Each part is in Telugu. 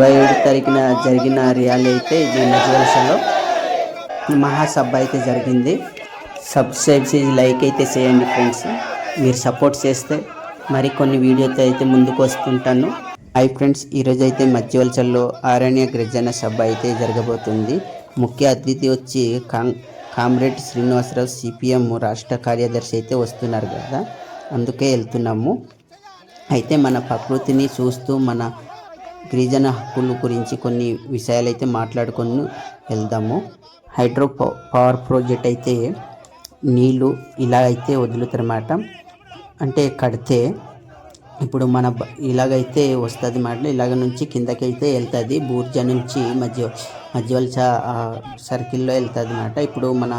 ఇరవై ఏడు తారీఖున జరిగిన ర్యాలీ అయితే ఇది నజవలసలో మహాసభ అయితే జరిగింది. సబ్స్క్రైబ్ చేసి లైక్ అయితే చేయండి ఫ్రెండ్స్. మీరు సపోర్ట్ చేస్తే మరి కొన్ని వీడియోతో అయితే ముందుకు వస్తుంటాను. హాయ్ ఫ్రెండ్స్ ఈరోజు అయితే మధ్యవలసల్లో ఆరణ్య గిరిజన సభ అయితే జరగబోతుంది. ముఖ్య అతిథి వచ్చి కాం కామ్రేడ్ శ్రీనివాసరావు సిపిఎం రాష్ట్ర కార్యదర్శి అయితే వస్తున్నారు కదా. అందుకే వెళ్తున్నాము. అయితే మన ప్రకృతిని చూస్తూ మన గిరిజన హక్కుల గురించి కొన్ని విషయాలు అయితే మాట్లాడుకొని వెళ్దాము. హైడ్రో పవర్ ప్రాజెక్ట్ అయితే నీళ్ళు ఇలా అయితే వదులుతారన్నమాట. అంటే కడితే ఇప్పుడు మన ఇలాగైతే వస్తుంది మాట. ఇలాగ నుంచి కిందకి అయితే వెళ్తుంది. బూర్జా నుంచి మధ్య మధ్యవలస సర్కిల్లో వెళ్తుంది అన్నమాట ఇప్పుడు మన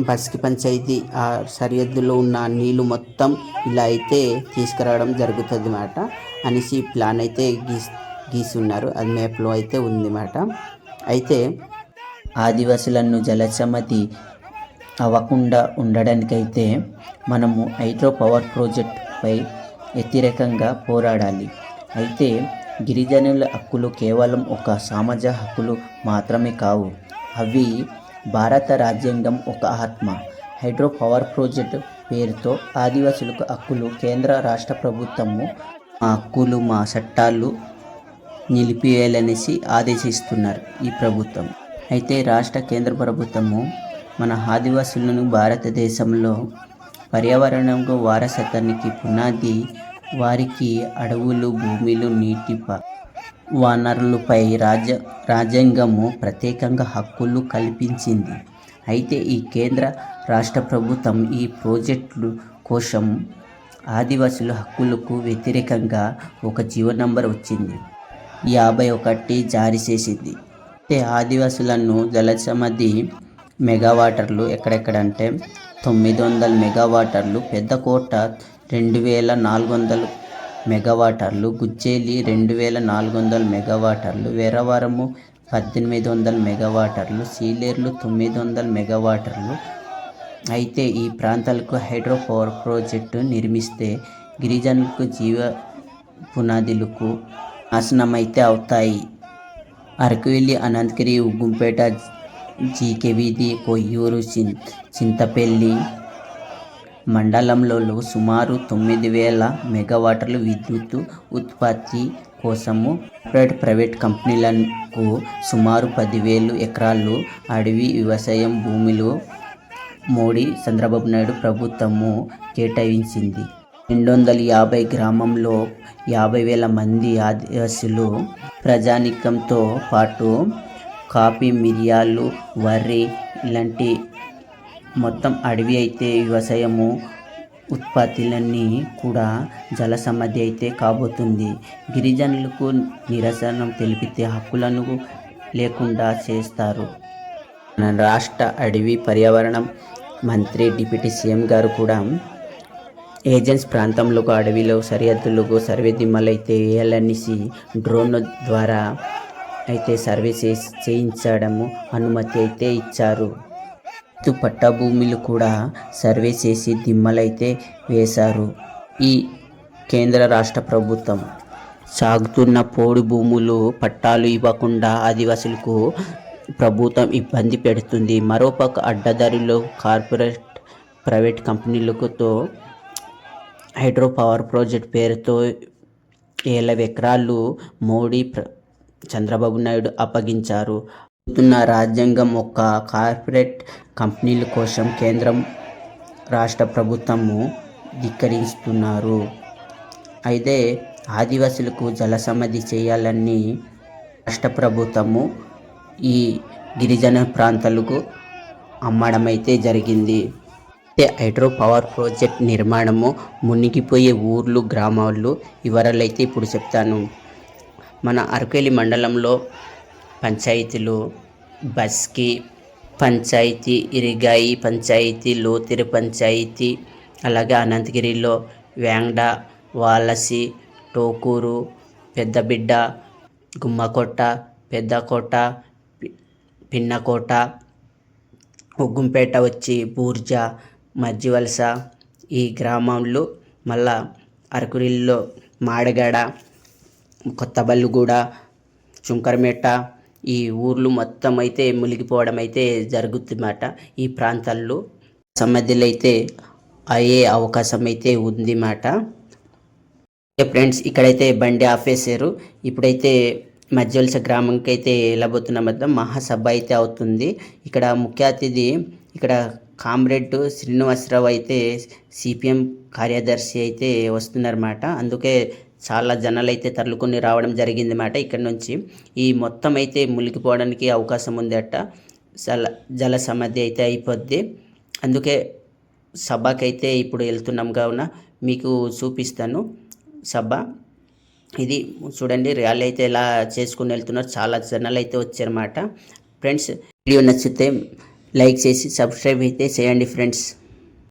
బస్కి పంచాయతీ ఆ సరిహద్దులో ఉన్న నీళ్ళు మొత్తం ఇలా అయితే తీసుకురావడం జరుగుతుంది అన్నమాట అనేసి ప్లాన్ అయితే గీస్ గీసి ఉన్నారు అది మ్యాప్లో అయితే ఉంది అన్నమాట అయితే ఆదివాసులను జలసమ్మతి అవ్వకుండా ఉండడానికైతే మనము హైడ్రో పవర్ ప్రాజెక్ట్పై వ్యతిరేకంగా పోరాడాలి. అయితే గిరిజనుల హక్కులు కేవలం ఒక సమాజ హక్కులు మాత్రమే కావు. అవి భారత రాజ్యాంగం ఒక ఆత్మ. హైడ్రో పవర్ ప్రాజెక్ట్ పేరుతో ఆదివాసులకు హక్కులు. కేంద్ర రాష్ట్ర ప్రభుత్వము మా హక్కులు మా చట్టాలు నిలిపివేయాలనేసి ఆదేశిస్తున్నారు ఈ ప్రభుత్వం. అయితే రాష్ట్ర కేంద్ర ప్రభుత్వము మన ఆదివాసులను భారతదేశంలో పర్యావరణంలో వారసత్వానికి పునాది. వారికి అడవులు భూమిలు నీటి ప- వనరులపై రాజ్య రాజ్యాంగము ప్రత్యేకంగా హక్కులు కల్పించింది. అయితే ఈ కేంద్ర రాష్ట్ర ప్రభుత్వం ఈ ప్రాజెక్టు కోసం ఆదివాసుల హక్కులకు వ్యతిరేకంగా ఒక జీవో నంబర్ వచ్చింది. యాభై ఒకటి జారీ చేసింది. అయితే ఆదివాసులను జలసమధి మెగావాటర్లు ఎక్కడెక్కడంటే తొమ్మిది వందల మెగావాటర్లు పెద్దకోట రెండు వేల నాలుగు వందలు మెగావాటర్లు గుచ్చేలి రెండు వేల నాలుగు వందల మెగావాటర్లు వేరవరము పద్దెనిమిది వందల మెగావాటర్లు సీలేర్లు తొమ్మిది వందల మెగావాటర్లు. అయితే ఈ ప్రాంతాలకు హైడ్రో పవర్ ప్రాజెక్టు నిర్మిస్తే గిరిజనులకు జీవ పునాదులకు నాశనమైతే అయితే అవుతాయి. అరకువెల్లి అనంతగిరి ఉగ్గుంపేట జీకే వీధి కొయ్యూరు చింతపల్లి మండలంలో సుమారు తొమ్మిది వేల మెగావాట్ల విద్యుత్ ఉత్పత్తి కోసము కార్పొరేట్ ప్రైవేట్ కంపెనీలకు సుమారు పదివేలు ఎకరాలు అడవి వ్యవసాయం భూములు మోడీ చంద్రబాబు నాయుడు ప్రభుత్వము కేటాయించింది. రెండు వందల యాభై గ్రామంలో యాభై వేల మంది ఆదివాసులు ప్రజానికంతో పాటు కాఫీ మిరియాలు వరి ఇలాంటి మొత్తం అడవి అయితే వ్యవసాయము ఉత్పత్తులన్నీ కూడా జల సమాధి అయితే కాబోతుంది. గిరిజనులకు నిరసన తెలిపితే హక్కులను లేకుండా చేస్తారు. మన రాష్ట్ర అడవి పర్యావరణం మంత్రి డిప్యూటీ సీఎం గారు కూడా ఏజెన్స్ ప్రాంతంలో అడవిలో సరిహద్దులకు సర్వే దిమ్మలైతే వేయాలనేసి డ్రోన్ ద్వారా అయితే సర్వే చేసి చేయించడము అనుమతి అయితే ఇచ్చారు. రైతు పట్టా భూములు కూడా సర్వే చేసి దిమ్మలైతే వేశారు. ఈ కేంద్ర రాష్ట్ర ప్రభుత్వం సాగుతున్న పోడు భూములు పట్టాలు ఇవ్వకుండా ఆదివాసులకు ప్రభుత్వం ఇబ్బంది పెడుతుంది. మరోపక్క అడ్డదారిలో కార్పొరేట్ ప్రైవేట్ కంపెనీలతో హైడ్రో పవర్ ప్రాజెక్ట్ పేరుతో ఏళ్ళ ఎకరాలు మోడీ ప్ర చంద్రబాబు నాయుడు అప్పగించారు. ఉన్న రాజ్యాంగం ఒక కార్పొరేట్ కంపెనీల కోసం కేంద్రం రాష్ట్ర ప్రభుత్వము ధిక్కరిస్తున్నారు. అయితే ఆదివాసులకు జలసమాధి చేయాలని రాష్ట్ర ప్రభుత్వము ఈ గిరిజన ప్రాంతాలకు అమ్మడం అయితే జరిగింది. అయితే హైడ్రో పవర్ ప్రాజెక్ట్ నిర్మాణము మునిగిపోయే ఊర్లు గ్రామాలు వివరాలైతే ఇప్పుడు చెప్తాను. మన అరకేలి మండలంలో పంచాయతీలు బస్కి పంచాయతీ ఇరిగాయి పంచాయతీ లోతిరి పంచాయతీ అలాగే అనంతగిరిలో వేంగడ వాలసి టోకూరు పెద్దబిడ్డ గుమ్మకోట పెద్దకోట పి- పిన్నకోట ఉగ్గుంపేట వచ్చి బూర్జా మజ్జివలస ఈ గ్రామంలో మళ్ళా అరకురిల్లో మాడగడ కొత్తబల్లిగూడ చుంకరమేట ఈ ఊర్లు మొత్తం అయితే మునిగిపోవడం అయితే జరుగుతుందన్నమాట ఈ ప్రాంతాల్లో సమాధిలో అయితే అయ్యే అవకాశం అయితే ఉంది మాట ఫ్రెండ్స్ ఇక్కడైతే బండి ఆపేసారు ఇప్పుడైతే మధ్యవలస గ్రామంకి అయితే వెళ్ళబోతున్నాం మహాసభ అయితే అవుతుంది. ఇక్కడ ముఖ్య అతిథి ఇక్కడ కామ్రేడ్ శ్రీనివాసరావు అయితే సిపిఎం కార్యదర్శి అయితే వస్తున్నారన్నమాట. అందుకే చాలా జనాలు అయితే తరులుకొని రావడం జరిగింది మాట ఇక్కడ నుంచి. ఈ మొత్తం అయితే మునిగిపోవడానికి అవకాశం ఉంది అట్ట జల జల సమాధి అయితే అయిపోద్ది. అందుకే సభకైతే ఇప్పుడు వెళ్తున్నాం కావున మీకు చూపిస్తాను సభ. ఇది చూడండి ర్యాలీ అయితే ఎలా చేసుకుని వెళ్తున్నారు. చాలా జనాలు అయితే వచ్చారన్నమాట ఫ్రెండ్స్ వీడియో నచ్చితే లైక్ చేసి సబ్స్క్రైబ్ అయితే చేయండి ఫ్రెండ్స్.